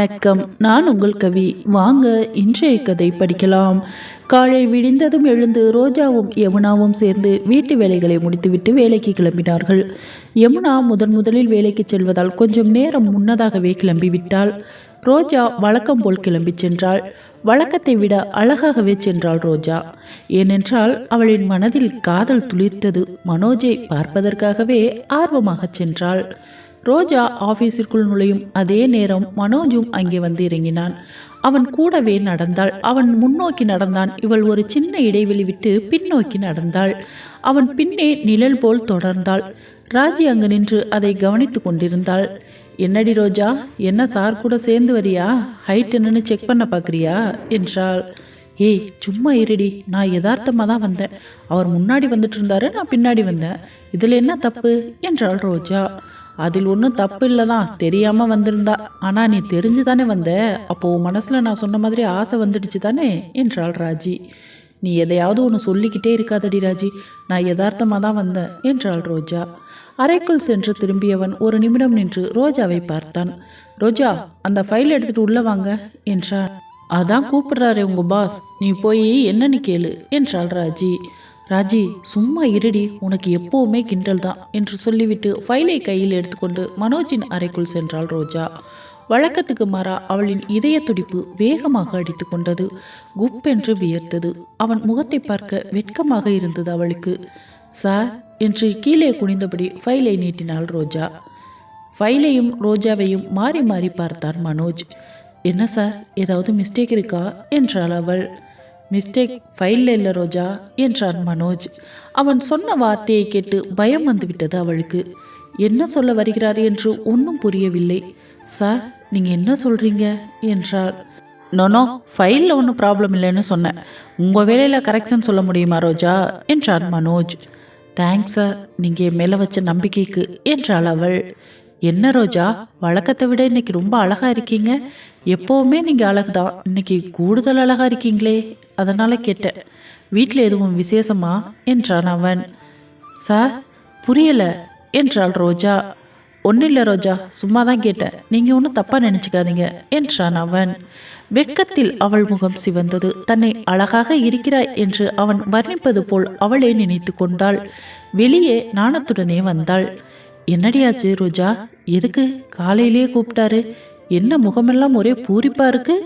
வணக்கம். நான் உங்கள் கவி. வாங்க இன்றைய கதை படிக்கலாம். காலை விடிந்ததும் எழுந்து ரோஜாவும் யமுனாவும் சேர்ந்து வீட்டு வேலைகளை முடித்துவிட்டு வேலைக்கு கிளம்பினார்கள். யமுனா முதன் முதலில் வேலைக்கு செல்வதால் கொஞ்சம் நேரம் முன்னதாகவே கிளம்பிவிட்டாள். ரோஜா வழக்கம் போல் கிளம்பிச் சென்றாள். வழக்கத்தை விட அழகாகவே சென்றாள் ரோஜா. ஏனென்றால் அவளின் மனதில் காதல் துளிர்த்தது. மனோஜை பார்ப்பதற்காகவே ஆர்வமாகச் சென்றாள். ரோஜா ஆபீஸிற்குள் நுழையும் அதே நேரம் மனோஜும் அங்கே வந்து இறங்கினான். அவன் கூடவே நடந்தாள். அவன் முன்னோக்கி நடந்தான். இவள் ஒரு சின்ன இடைவெளி விட்டு பின்னோக்கி நடந்தாள். அவன் பின்னே நிழல் போல் தொடர்ந்தாள். ராஜி அங்கு நின்று அதை கவனித்து கொண்டிருந்தாள். என்னடி ரோஜா என்ன சார் கூட சேர்ந்து வரியா? ஹைட் என்னன்னு செக் பண்ண பார்க்குறியா என்றாள். ஏய் சும்மா இருடி. நான் யதார்த்தமாக தான் வந்தேன். அவர் முன்னாடி வந்துட்டு இருந்தாரு நான் பின்னாடி வந்தேன். இதில் என்ன தப்பு? என்றாள் ரோஜா. அதில் ஒன்றும் தப்பு இல்லை தான் தெரியாமல் வந்திருந்தா. ஆனால் நீ தெரிஞ்சு தானே வந்த. அப்போது உன் மனசில் நான் சொன்ன மாதிரி ஆசை வந்துடுச்சு தானே என்றாள் ராஜி. நீ எதையாவது ஒன்று சொல்லிக்கிட்டே இருக்காதடி ராஜி. நான் யதார்த்தமாக தான் வந்தேன் என்றாள் ரோஜா. அறைக்குள் சென்று திரும்பியவன் ஒரு நிமிடம் நின்று ரோஜாவை பார்த்தான். ரோஜா அந்த ஃபைல் எடுத்துகிட்டு உள்ளே வாங்க என்றான். அதான் கூப்பிடுறாரே உங்க பாஸ் நீ போய் என்னன்னு கேளு என்றாள் ராஜி. ராஜி சும்மா இருடி உனக்கு எப்பவுமே கிண்டல் தான் என்று சொல்லிவிட்டு ஃபைலை கையில் எடுத்துக்கொண்டு மனோஜின் அறைக்குள் சென்றாள் ரோஜா. வழக்கத்துக்கு மாறா அவளின் இதய துடிப்பு வேகமாக அடித்து கொண்டது குப்பென்று வியர்த்தது. அவன் முகத்தை பார்க்க வெட்கமாக இருந்தது அவளுக்கு. சார் என்று கீழே குனிந்தபடி ஃபைலை நீட்டினாள் ரோஜா. ஃபைலையும் ரோஜாவையும் மாறி மாறி பார்த்தார் மனோஜ். என்ன சார் ஏதாவது மிஸ்டேக் இருக்கா? என்றாள் அவள். மிஸ்டேக் ஃபைலில் இல்லை ரோஜா என்றான் மனோஜ். அவன் சொன்ன வார்த்தையை கேட்டு பயம் வந்துவிட்டது அவளுக்கு. என்ன சொல்ல வருகிறார் என்று ஒன்றும் புரியவில்லை. சார் நீங்கள் என்ன சொல்கிறீங்க என்றாள் நோனோ ஃபைலில் ஒன்றும் ப்ராப்ளம் இல்லைன்னு சொன்னேன். உங்கள் வேலையில் கரெக்ஷன் சொல்ல முடியுமா ரோஜா? என்றான் மனோஜ். தேங்க்ஸ் சார் நீங்கள் என் மேலே வச்ச நம்பிக்கைக்கு என்றாள் அவள். என்ன ரோஜா? வழக்கத்தை விட இன்னைக்கு ரொம்ப அழகாக இருக்கீங்க. எப்போவுமே நீங்கள் அழகு தான் இன்னைக்கு கூடுதல் அழகா இருக்கீங்களே? அதனால் கேட்டேன். வீட்டில் எதுவும் விசேஷமா? என்றான் அவன். சார் புரியலை என்றாள் ரோஜா. ஒன்றும் இல்லை ரோஜா சும்மா தான் கேட்டேன். நீங்கள் ஒன்றும் தப்பாக நினச்சிக்காதீங்க என்றான் அவன். வெட்கத்தில் அவள் முகம் சிவந்தது. தன்னை அழகாக இருக்கிறாய் என்று அவன் வர்ணிப்பது போல் அவளே நினைத்து கொண்டாள். வெளியே நாணத்துடனே வந்தாள். என்னடியாச்சு ரோஜா? எதுக்கு? காலையிலேயே கூப்பிட்டாரு. என்ன முகமெல்லாம் ஒரே பூரிப்பா இருக்கு?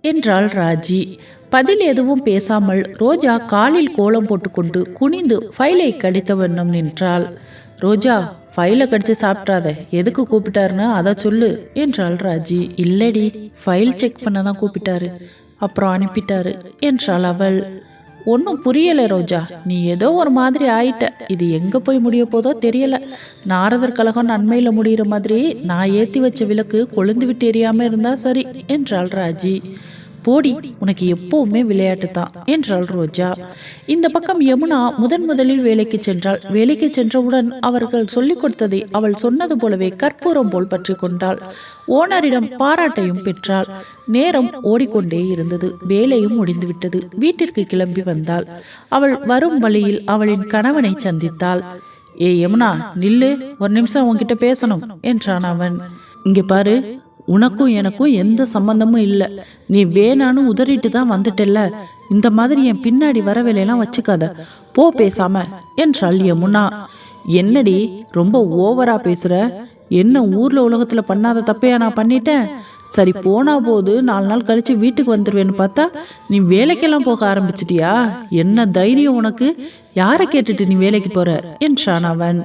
என்றாள் ராஜி. பதில் எதுவும் பேசாமல் ரோஜா காலில் கோலம் போட்டுக்கொண்டு குனிந்து ஃபைலை கடித்த வண்ணம் நின்றாள். ரோஜா ஃபைலை கடிச்சு சாப்பிட்றாத எதுக்கு கூப்பிட்டாருன்னு அதை சொல்லு என்றாள் ராஜி. இல்லடி ஃபைல் செக் பண்ண தான் கூப்பிட்டாரு. அப்புறம் அனுப்பிட்டாரு என்றாள் அவள். ஒன்றும் புரியலை ரோஜா. நீ ஏதோ ஒரு மாதிரி ஆயிட்ட. இது எங்கே போய் முடிய போதோ தெரியல. நாரதர் கழகம் நன்மையில் முடிகிற மாதிரி நான் ஏற்றி வச்ச விளக்கு கொழுந்து விட்டு எரியாமல் இருந்தால் சரி என்றாள் ராஜி. போடி உனக்கு எப்பவுமே விளையாட்டு தான் என்றாள் ரோஜா. இந்த பக்கம் யமுனா முதன் முதலில் வேலைக்கு சென்றாள். வேலைக்கு சென்றவுடன் அவர்கள் சொல்லிக் கொடுத்ததை அவள் சொன்னது போலவே கற்பூரம் போல் பற்றி கொண்டாள். ஓனரிடம் பாராட்டையும் பெற்றாள். நேரம் ஓடிக்கொண்டே இருந்தது. வேலையும் முடிந்துவிட்டது வீட்டிற்கு கிளம்பி வந்தாள். அவள் வரும் வழியில் அவளின் கணவனை சந்தித்தாள். ஏ யமுனா நில்லு. ஒரு நிமிஷம் உன்கிட்ட பேசணும் என்றான் அவன். இங்க பாரு. உனக்கும் எனக்கும் எந்த சம்பந்தமும் இல்லை. நீ வேணான்னு உதறிட்டு தான் வந்துட்டல்ல. இந்த மாதிரி என் பின்னாடி வர வேலையெல்லாம் வச்சுக்காத. போ பேசாம என்றாள் யமுனா என்னடி ரொம்ப ஓவரா பேசுற? என்ன ஊர்ல உலகத்துல பண்ணாத தப்பையா நான் பண்ணிட்டேன்? சரி போனா போது நாலு நாள் கழிச்சு வீட்டுக்கு வந்துடுவேன்னு பார்த்தா நீ வேலைக்கெல்லாம் போக ஆரம்பிச்சிட்டியா? என்ன தைரியம் உனக்கு? யாரை கேட்டுட்டு நீ வேலைக்கு போற? என்றான் அவன்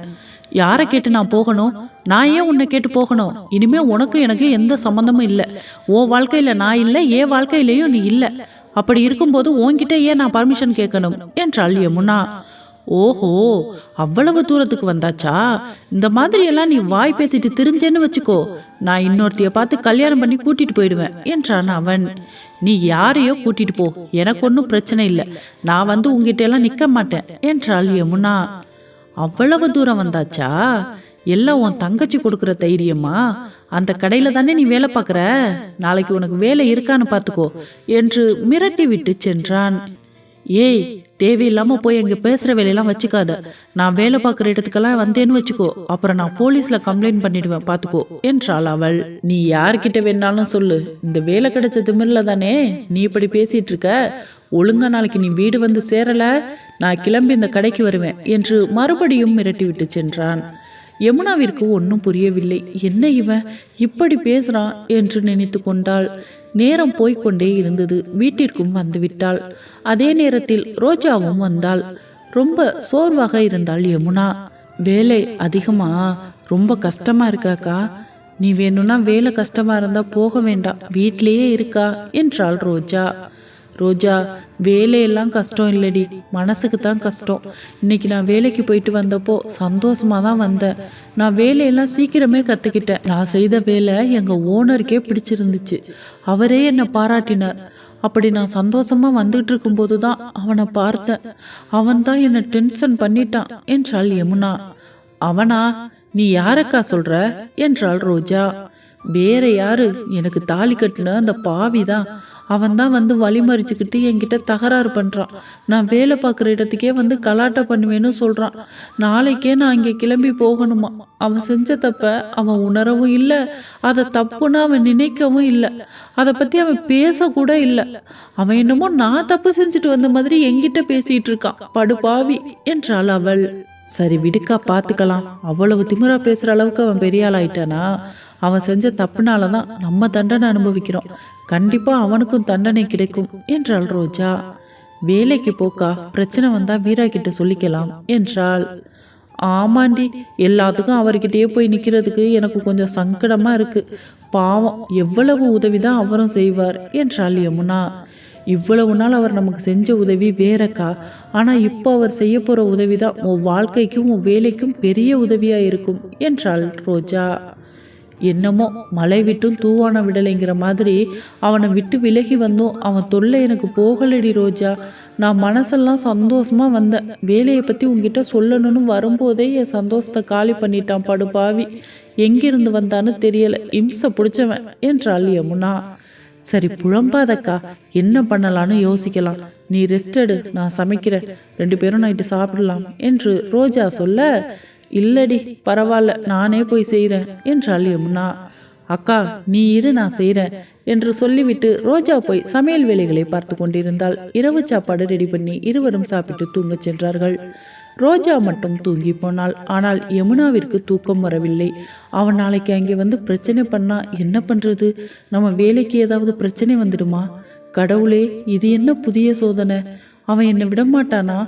யாரை கேட்டு நான் போகணும்? நான் ஏன் உன்னை கேட்டு போகணும்? இனிமே உனக்கு எனக்கு எந்த சம்மந்தமும் இல்லை. ஓ வாழ்க்கையில நான் இல்லை ஏன் வாழ்க்கையிலையும் நீ இல்லை. அப்படி இருக்கும்போது உன்கிட்ட ஏன் நான் பர்மிஷன் கேட்கணும் என்றாள் யமுனா. ஓஹோ அவ்வளவு தூரத்துக்கு வந்தாச்சா? இந்த மாதிரி எல்லாம் நீ வாய் பேசிட்டு திரிஞ்சேன்னு வச்சுக்கோ. நான் இன்னொருத்தைய பார்த்து கல்யாணம் பண்ணி கூட்டிட்டு போயிடுவேன் என்றான் அவன். நீ யாரையோ கூட்டிட்டு போ எனக்கு ஒன்றும் பிரச்சனை இல்லை. நான் வந்து உங்ககிட்ட எல்லாம் நிக்க மாட்டேன் என்றாள் யமுனா. அவ்வளவு தூரம் வந்தாச்சா? எல்லாம் உன் தங்கச்சி கொடுக்குற தைரியமா? அந்த கடையில தானே நீ வேலை பார்க்குற? நாளைக்கு உனக்கு வேலை இருக்கான்னு பார்த்துக்கோ என்று மிரட்டி விட்டு சென்றான். ஏய் தேவையில்லாம போய் அங்க பேசுற வேலையெல்லாம் வச்சுக்காத. நான் வேலை பார்க்குற இடத்துக்கெல்லாம் வந்தேன்னு வச்சுக்கோ. அப்புறம் நான் போலீஸ்ல கம்ப்ளைண்ட் பண்ணிடுவேன் பாத்துக்கோ என்றாள் அவள். நீ யார்கிட்ட வேணாலும் சொல்லு. இந்த வேலை கிடைச்ச திமிர்ல தானே? நீ இப்படி பேசிட்டு இருக்க? ஒழுங்கா நாளைக்கு நீ வீடு வந்து சேரல? நான் கிளம்பி இந்த கடைக்கு வருவேன் என்று மறுபடியும் மிரட்டி விட்டு சென்றான். யமுனாவிற்கு ஒன்றும் புரியவில்லை. என்ன இவன்? இப்படி பேசுகிறான் என்று நினைத்து கொண்டாள். நேரம் போய்க்கொண்டே இருந்தது. வீட்டிற்கும் வந்துவிட்டாள். அதே நேரத்தில் ரோஜாவும் வந்தாள். ரொம்ப சோர்வாக இருந்தாள் யமுனா. வேலை அதிகமா? ரொம்ப கஷ்டமா இருக்காக்கா நீ வேணும்னா வேலை கஷ்டமா இருந்தா போக வேண்டாம். வீட்டிலேயே இருக்கா? என்றாள் ரோஜா. ரோஜா வேலையெல்லாம் கஷ்டம் இல்லடி. மனசுக்கு தான் கஷ்டம். இன்னைக்கு நான் வேலைக்கு போயிட்டு வந்தப்போ சந்தோஷமாக தான் வந்தேன். நான் வேலையெல்லாம் சீக்கிரமே கற்றுக்கிட்டேன் நான் செய்த வேலை எங்கள் ஓனருக்கே பிடிச்சிருந்துச்சு. அவரே என்னை பாராட்டினார். அப்படி நான் சந்தோஷமாக வந்துட்டு இருக்கும்போது தான் அவனை பார்த்தேன். அவன் தான் என்னை டென்ஷன் பண்ணிட்டான் என்றாள் யமுனா. அவனா நீ யாரக்கா சொல்கிற என்றாள் ரோஜா. வேற யாரு? எனக்கு தாலி கட்டின அந்த பாவி தான் அவன் தான் வந்து வழிமறிச்சுக்கிட்டு என்கிட்ட தகராறு பண்ணுறான் நான் வேலை பார்க்குற இடத்துக்கே வந்து கலாட்டை பண்ணுவேன்னு சொல்கிறான் நாளைக்கே நான் இங்கே கிளம்பி போகணுமா? அவன் செஞ்ச தப்ப அவன் உணரவும் இல்லை அதை தப்புன்னு அவன் நினைக்கவும் இல்லை. அதை பற்றி அவன் பேசக்கூட இல்லை. அவன் என்னமோ நான் தப்பு செஞ்சுட்டு வந்த மாதிரி என்கிட்ட பேசிகிட்டு இருக்கான். படுபாவி என்றாள் அவள். சரி விடுக்கா பார்த்துக்கலாம் அவ்வளவு திமிரா பேசுகிற அளவுக்கு அவன் பெரிய ஆள் ஆயிட்டானா? அவன் செஞ்ச தப்புனால தான் நம்ம தண்டனை அனுபவிக்கிறோம். கண்டிப்பா அவனுக்கும் தண்டனை கிடைக்கும் என்றாள் ரோஜா. வேலைக்கு போக்கா பிரச்சனை வந்தா வீரா கிட்ட சொல்லிக்கலாம் என்றாள். ஆமாண்டி எல்லாத்துக்கும் அவர்கிட்டயே போய் நிக்கிறதுக்கு எனக்கு கொஞ்சம் சங்கடமா இருக்கு. பாவம் எவ்வளவு உதவிதான் அவரும் செய்வார் என்றாள் யமுனா. இவ்வளவு நாள் அவர் நமக்கு செஞ்ச உதவி வேறக்கா. ஆனா இப்போ அவர் செய்ய போற உதவிதான் உன் வாழ்க்கைக்கும் உன் வேலைக்கும் பெரிய உதவியா இருக்கும் என்றாள் ரோஜா. என்னமோ மலை விட்டும் தூவான விடலைங்கிற மாதிரி அவனை விட்டு விலகி வந்தும். அவன் தொல்லை எனக்கு போகலடி ரோஜா. நான் மனசெல்லாம் சந்தோஷமா வந்தேன். வேலையை பத்தி உங்ககிட்ட சொல்லணும்னு வரும்போதே என் சந்தோஷத்தை காலி பண்ணிட்டான் படுபாவி எங்கிருந்து வந்தான்னு தெரியல. இம்சை பிடிச்சவன் என்றாள் யமுனா. சரி புழம்பாதக்கா என்ன பண்ணலான்னு யோசிக்கலாம். நீ ரெஸ்ட் எடு. நான் சமைக்கிறேன். ரெண்டு பேரும் நைட்டு சாப்பிடலாம் என்று ரோஜா சொல்ல இல்லடி பரவாயில்ல நானே போய் செய்கிறேன் என்றாள் யமுனா. அக்கா நீ இரு நான் செய்கிறேன் என்று சொல்லிவிட்டு ரோஜா போய் சமையல் வேலைகளை பார்த்து கொண்டிருந்தால் இரவு சாப்பாடு ரெடி பண்ணி இருவரும் சாப்பிட்டு தூங்கச் சென்றார்கள். ரோஜா மட்டும் தூங்கி போனாள். ஆனால் யமுனாவிற்கு தூக்கம் வரவில்லை. அவன் நாளைக்கு அங்கே வந்து பிரச்சனை பண்ணா என்ன பண்றது? நம்ம வேலைக்கு ஏதாவது பிரச்சனை வந்துடுமா? கடவுளே இது என்ன புதிய சோதனை? அவன் என்னை விடமாட்டானா?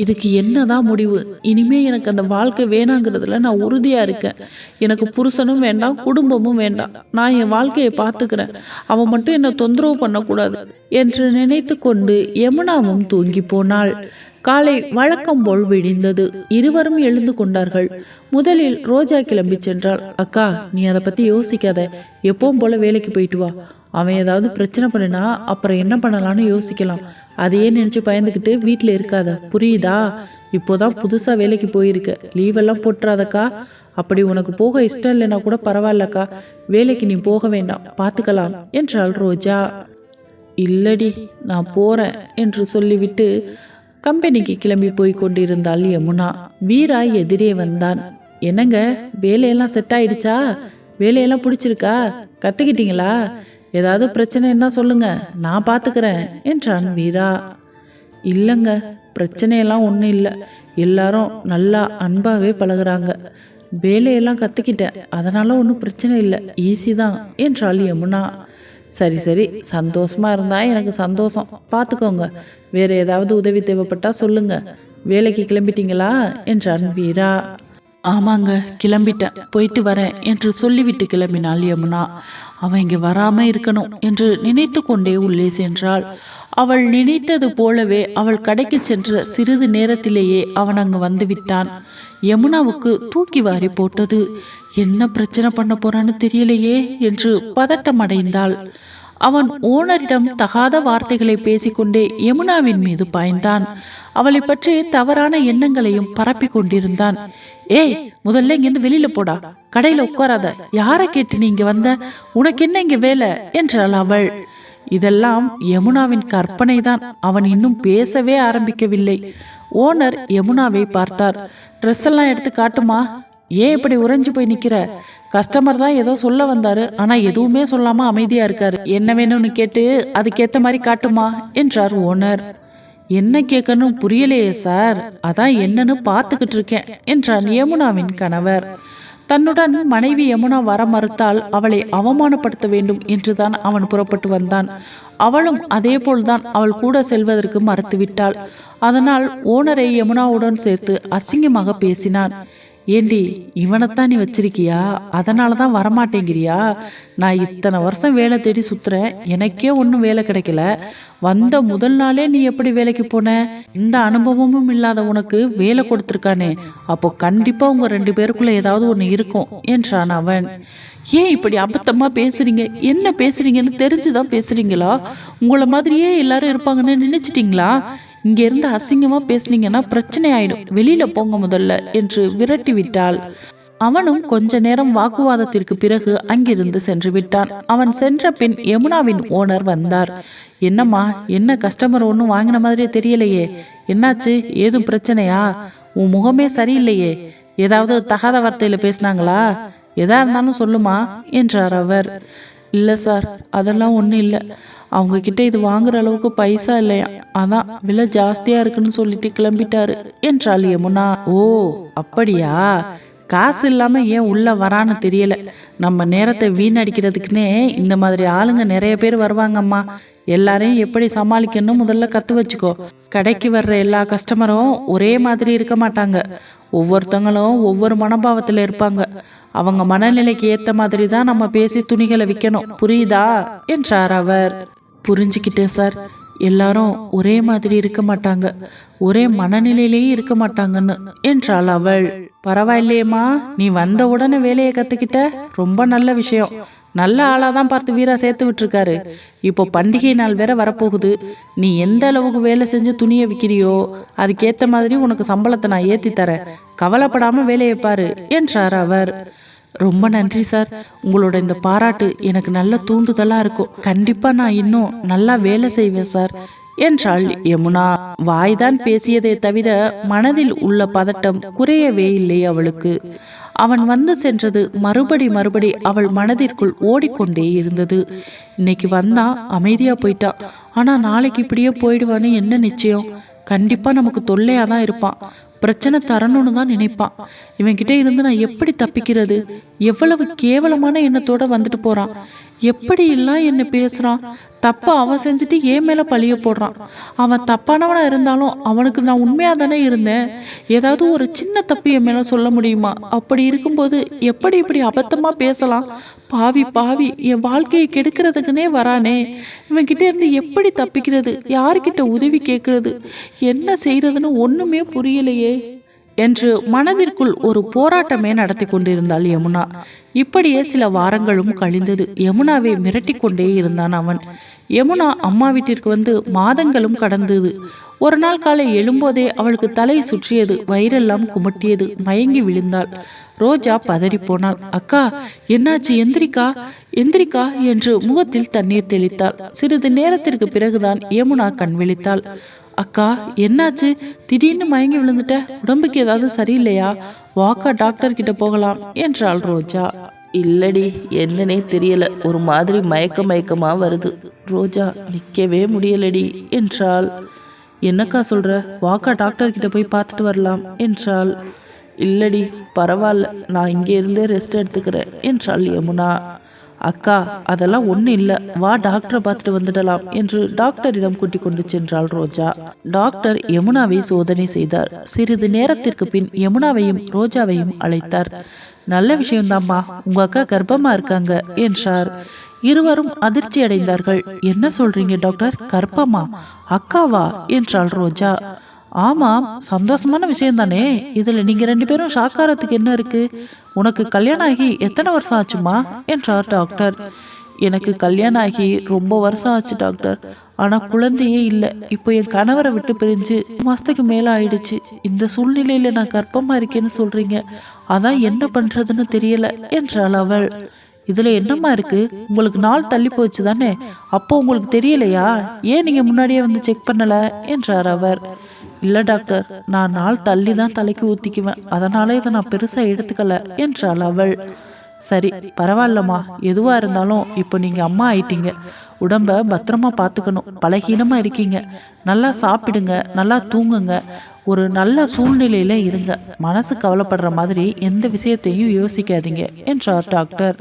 இதுக்கு என்னதான் முடிவு? இனிமே எனக்கு அந்த வாழ்க்கை வேணாங்கிறதுல நான் உறுதியா இருக்கேன். எனக்கு புருஷனும் வேண்டாம் குடும்பமும் வேண்டாம். நான் என் வாழ்க்கையை பார்த்துக்கிறேன். அவன் மட்டும் என்னை தொந்தரவு பண்ணக்கூடாது என்று நினைத்து கொண்டு யமுனாவும் தூங்கி போனாள். காலை வழக்கம் போல் விடிந்தது. இருவரும் எழுந்து கொண்டார்கள். முதலில் ரோஜா கிளம்பி சென்றாள். அக்கா நீ அதை பத்தி யோசிக்காத. எப்பவும் போல வேலைக்கு போயிட்டு வா. அவன் ஏதாவது பிரச்சனை பண்ணினா அப்புறம் என்ன பண்ணலான்னு யோசிக்கலாம். அதையே நினச்சி பயந்துக்கிட்டு வீட்டில் இருக்காத. புரியுதா? இப்போதான் புதுசாக வேலைக்கு போயிருக்க. லீவெல்லாம் போட்டுறாதக்கா. அப்படி உனக்கு போக இஷ்டம் இல்லைன்னா கூட பரவாயில்லக்கா. வேலைக்கு நீ போக வேண்டாம். பார்த்துக்கலாம் என்றாள் ரோஜா. இல்லடி நான் போகிறேன் என்று சொல்லிவிட்டு கம்பெனிக்கு கிளம்பி போய் கொண்டிருந்தாள் யமுனா. வீரா எதிரே வந்தான். என்னங்க வேலையெல்லாம் செட் ஆயிடுச்சா? வேலையெல்லாம் பிடிச்சிருக்கா? கற்றுக்கிட்டீங்களா ஏதாவது பிரச்சனைன்னா சொல்லுங்க. நான் பார்த்துக்கிறேன் என்றான் வீரா. இல்லைங்க பிரச்சனையெல்லாம் ஒன்றும் இல்லை. எல்லாரும் நல்லா அன்பாகவே பழகுறாங்க. வேலையெல்லாம் கற்றுக்கிட்டேன் அதனால் ஒன்றும் பிரச்சனை இல்லை. ஈஸி தான் என்றாள் யமுனா. சரி சரி சந்தோஷமாக இருந்தால் எனக்கு சந்தோஷம். பார்த்துக்கோங்க வேறு ஏதாவது உதவி தேவைப்பட்டால் சொல்லுங்க. வேலைக்கு கிளம்பிட்டீங்களா என்றான் வீரா. ஆமாங்க கிளம்பிட்டேன். போயிட்டு வரேன் என்று சொல்லிவிட்டு கிளம்பினாள் யமுனா. அவன் இங்கே வராம இருக்கணும் என்று நினைத்து கொண்டே உள்ளே சென்றாள். அவள் நினைத்தது போலவே அவள் கடைக்கு சென்ற சிறிது நேரத்திலேயே அவன் அங்கு வந்து விட்டான். யமுனாவுக்கு தூக்கி வாரி போட்டது. என்ன பிரச்சனை பண்ண போறான்னு தெரியலையே என்று பதட்டம் அடைந்தாள் அவன் ஓனரிடம் தகாத வார்த்தைகளை பேசிக்கொண்டே யமுனாவின் மீது பாய்ந்தான். அவளை பற்றி தவறான எண்ணங்களையும் பரப்பி கொண்டிருந்தான் ஏய் முதல்ல இங்கிருந்து வெளியில போடா. கடையில உட்காராத. யார கேட்டு நீ இங்க வந்த? உனக்கு என்ன இங்க வேலை? என்றாள் அவள். இதெல்லாம் யமுனாவின் கற்பனை தான் அவன் இன்னும் பேசவே ஆரம்பிக்கவில்லை. ஓனர் யமுனாவை பார்த்தார். ட்ரெஸ் எல்லாம் எடுத்து காட்டுமா? ஏன் இப்படி உறைஞ்சு போய் நிக்கிற? கஸ்டமர் தான் ஏதோ சொல்ல வந்தாரு. ஆனா எதுவுமே சொல்லாம அமைதியா இருக்காரு. என்ன வேணும்னு கேட்டு அதுக்கேத்த மாதிரி காட்டுமா? என்றார் ஓனர். என்ன கேட்கணும் புரியலையே சார். அதான் என்னன்னு பார்த்துக்கிட்டு இருக்கேன் என்றான் யமுனாவின் கணவர். தன்னுடன் மனைவி யமுனா வர மறுத்தால் அவளை அவமானப்படுத்த வேண்டும் என்றுதான் அவன் புறப்பட்டு வந்தான். அவளும் அதே போல்தான் அவள் கூட செல்வதற்கு மறுத்துவிட்டாள். அதனால் ஓனரை யமுனாவுடன் சேர்த்து அசிங்கமாக பேசினான். ஏண்டி இவனைத்தான் நீ வச்சிருக்கியா? அதனால தான் வரமாட்டேங்கிறியா? நான் இத்தனை வருஷம் வேலை தேடி சுத்துறேன். எனக்கே ஒன்றும் வேலை கிடைக்கல. வந்த முதல் நாளே நீ எப்படி வேலைக்கு போன? இந்த அனுபவமும் இல்லாத உனக்கு வேலை கொடுத்துருக்கானே. அப்போ கண்டிப்பாக உங்கள் ரெண்டு பேருக்குள்ளே ஏதாவது ஒன்று இருக்கும் என்றான் அவன். ஏன் இப்படி அபத்தமாக பேசுறீங்க? என்ன பேசுறீங்கன்னு தெரிஞ்சுதான் பேசுறீங்களா? உங்களை மாதிரியே எல்லாரும் இருப்பாங்கன்னு நினச்சிட்டிங்களா? இங்கேருந்து அசிங்கமாக அசிங்கமா பேசுனீங்கன்னா பிரச்சனை ஆயிடும் வெளியில போங்க முதல்ல என்று விரட்டி விட்டாள் அவனும் கொஞ்ச நேரம் வாக்குவாதத்திற்கு பிறகு அங்கிருந்து சென்று விட்டான். அவன் சென்ற பின் யமுனாவின் ஓனர் வந்தார். என்னம்மா என்ன கஸ்டமர் ஒன்றும் வாங்கின மாதிரியே தெரியலையே. என்னாச்சு? ஏதும் பிரச்சனையா? உன் முகமே சரியில்லையே. ஏதாவது தகாத வார்த்தையில பேசினாங்களா? எதா இருந்தாலும் சொல்லுமா? என்றார் அவர். இல்லை சார் அதெல்லாம் ஒன்றும் இல்லை. அவங்கக்கிட்ட இது வாங்குற அளவுக்கு பைசா இல்லையா? அதான் விலை ஜாஸ்தியாக இருக்குன்னு சொல்லிட்டு கிளம்பிட்டாரு என்றாள் யமுனா. ஓ அப்படியா? காசு இல்லாமல் ஏன் உள்ள வரான்னு தெரியல. நம்ம நேரத்தை வீணடிக்கிறதுக்குன்னே இந்த மாதிரி ஆளுங்க நிறைய பேர் வருவாங்கம்மா. எல்லாரையும் எப்படி சமாளிக்கணும் முதல்ல கற்று வச்சுக்கோ. கடைக்கு வர்ற எல்லா கஸ்டமரும் ஒரே மாதிரி இருக்க மாட்டாங்க. ஒவ்வொருத்தங்களும் ஒவ்வொரு மனோபாவத்தில் இருப்பாங்க. அவங்க மனநிலைக்கு ஏத்த மாதிரி தான் நம்ம பேசி துணிகளை விற்கணும் புரியுதா? என்றார் அவர். புரிஞ்சுக்கிட்டேன் சார். எல்லாரும் ஒரே மாதிரி இருக்க மாட்டாங்க. ஒரே மனநிலையிலேயே இருக்க மாட்டாங்கன்னு என்றாள் அவள். பரவாயில்லையேம்மா நீ வந்த உடனே வேலையை கத்துக்கிட்ட ரொம்ப நல்ல விஷயம். நல்ல ஆளாக தான் பார்த்து வீரா சேர்த்து விட்டுருக்காரு. இப்போ பண்டிகை நாள் வேற வரப்போகுது. நீ எந்த அளவுக்கு வேலை செஞ்சு துணியை விற்கிறியோ அதுக்கேற்ற மாதிரி உனக்கு சம்பளத்தை நான் ஏற்றி தரேன். கவலைப்படாமல் வேலையை பாரு என்றார் அவர். ரொம்ப நன்றி சார். உங்களோட இந்த பாராட்டு எனக்கு நல்ல தூண்டுதலாக இருக்கும். கண்டிப்பாக நான் இன்னும் நல்லா வேலை செய்வேன் சார். என்றாள் யமுனா. வாய்தான் பேசியதே தவிர மனதில் உள்ள பதட்டம் குறையவே இல்லை அவளுக்கு. அவன் வந்து சென்றது மறுபடி மறுபடி அவள் மனதிற்குள் ஓடிக்கொண்டே இருந்தது. இன்னைக்கு வந்தான் அமைதியா போயிட்டான் ஆனா நாளைக்கு இப்படியே போயிடுவான்னு என்ன நிச்சயம்? கண்டிப்பா நமக்கு தொல்லையா தான் இருப்பான். பிரச்சனை தரணும்னு தான் நினைப்பான். இவன்கிட்ட இருந்து நான் எப்படி தப்பிக்கிறது? எவ்வளவு கேவலமான எண்ணத்தோட வந்துட்டு போறான். எப்படி எல்லாம் என்ன பேசுறான்? தப்பை அவன் செஞ்சுட்டு ஏன் மேல பழிய போடுறான். அவன் தப்பானவனா இருந்தாலும் அவனுக்கு நான் உண்மையா தானே இருந்தேன். ஏதாவது ஒரு சின்ன தப்பு என் மேல சொல்ல முடியுமா? அப்படி இருக்கும்போது எப்படி இப்படி அபத்தமா பேசலாம்? பாவி பாவி என் வாழ்க்கையை கெடுக்கிறதுக்குனே வரானே. இவன்கிட்ட இருந்து எப்படி தப்பிக்கிறது? யார்கிட்ட உதவி கேட்கறது என்ன செய்யறதுன்னு ஒண்ணுமே புரியலையே. என்று மனதிற்குள் ஒரு போராட்டமே நடத்தி கொண்டிருந்தாள் யமுனா. இப்படியே சில வாரங்களும் கழிந்தது. யமுனாவை மிரட்டி கொண்டே இருந்தான் அவன். யமுனா அம்மா வீட்டிற்கு வந்து மாதங்களும் கடந்தது. ஒரு நாள் காலை எழும்போதே அவளுக்கு தலை சுற்றியது வயிறெல்லாம் குமட்டியது மயங்கி விழுந்தாள். ரோஜா பதறி போனாள். அக்கா என்னாச்சு? எந்திரிக்கா? எந்திரிக்கா? என்று முகத்தில் தண்ணீர் தெளித்தாள். சிறிது நேரத்திற்கு பிறகுதான் யமுனா கண் விழித்தாள். அக்கா என்னாச்சு? திடீர்னு மயங்கி விழுந்துட்ட. உடம்புக்கு ஏதாவது சரியில்லையா? வாக்கா டாக்டர் கிட்ட போகலாம் என்றாள் ரோஜா. இல்லடி என்னன்னே தெரியல. ஒரு மாதிரி மயக்க மயக்கமா வருது. ரோஜா நிக்கவே முடியலடி என்றாள். என்னக்கா சொல்ற? வாக்கா டாக்டர் கிட்ட போய் பார்த்துட்டு வரலாம் என்றாள். இல்லடி பரவாயில்ல நான் இங்கே இருந்தே ரெஸ்ட் எடுத்துக்கிறேன் என்றாள் யமுனா. அக்கா அதெல்லாம் ஒன்றும் இல்லை. வா டாக்டரை பார்த்துட்டு வந்துடலாம் என்று டாக்டரிடம் கூட்டிக் கொண்டு சென்றாள் ரோஜா. டாக்டர் யமுனாவை சோதனை செய்தார். சிறிது நேரத்திற்கு பின் யமுனாவையும் ரோஜாவையும் அழைத்தார். நல்ல விஷயம்தாம்மா உங்க அக்கா கர்ப்பமா இருக்காங்க என்றார். இருவரும் அதிர்ச்சி அடைந்தார்கள் என்ன சொல்றீங்க டாக்டர் கர்ப்பமா? அக்காவா? என்றாள் ரோஜா. ஆமாம் சந்தோஷமான விஷயம் தானே நீங்கள் ரெண்டு பேரும் ஷாக்காரத்துக்கு என்ன இருக்கு? உனக்கு கல்யாணம் ஆகி எத்தனை வருஷம் ஆச்சுமா? என்றார் டாக்டர். எனக்கு கல்யாணம் ஆகி ரொம்ப வருஷம் ஆச்சு டாக்டர். ஆனால் குழந்தையே இல்லை. இப்போ என் கணவரை விட்டு பிரிஞ்சு மாதத்துக்கு மேலே ஆயிடுச்சு. இந்த சூழ்நிலையில் நான் கர்ப்பமாக இருக்கேன்னு சொல்கிறீங்க அதான் என்ன பண்ணுறதுன்னு தெரியல என்றாள் அவள். இதில் என்னம்மா இருக்குது உங்களுக்கு நாள் தள்ளி போச்சு தானே? அப்போ உங்களுக்கு தெரியலையா? ஏன் நீங்கள் முன்னாடியே வந்து செக் பண்ணலை? என்றார் அவர். இல்லை டாக்டர் நான் நாள் தள்ளி தான் தலைக்கு ஊற்றிக்குவேன் அதனால இதை நான் பெருசாக எடுத்துக்கல என்றாள் அவள். சரி பரவாயில்லம்மா. எதுவாக இருந்தாலும் இப்போ நீங்கள் அம்மா ஆயிட்டீங்க. உடம்ப பத்திரமா பார்த்துக்கணும் பலகீனமாக இருக்கீங்க. நல்லா சாப்பிடுங்க. நல்லா தூங்குங்க. ஒரு நல்ல சூழ்நிலையில் இருங்க. மனசு கவலைப்படுற மாதிரி எந்த விஷயத்தையும் யோசிக்காதீங்க என்றார் டாக்டர்.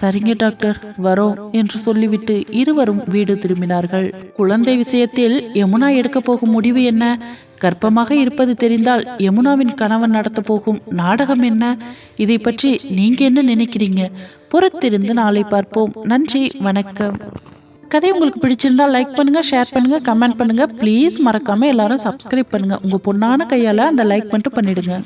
சரிங்க டாக்டர். வரோம் என்று சொல்லிவிட்டு இருவரும் வீடு திரும்பினார்கள். குழந்தை விஷயத்தில் யமுனா எடுக்க போகும் முடிவு என்ன? கர்ப்பமாக இருப்பது தெரிந்தால் யமுனாவின் கணவன் நடத்த போகும் நாடகம் என்ன? இதை பற்றி நீங்க என்ன நினைக்கிறீங்க? பொறுத்திருந்து நாளை பார்ப்போம். நன்றி வணக்கம். கதை உங்களுக்கு பிடிச்சிருந்தா லைக் பண்ணுங்க ஷேர் பண்ணுங்க கமெண்ட் பண்ணுங்க. ப்ளீஸ் மறக்காம எல்லாரும் சப்ஸ்கிரைப் பண்ணுங்க. உங்க பொண்ணான கையால அந்த லைக் மட்டும் பண்ணிடுங்க.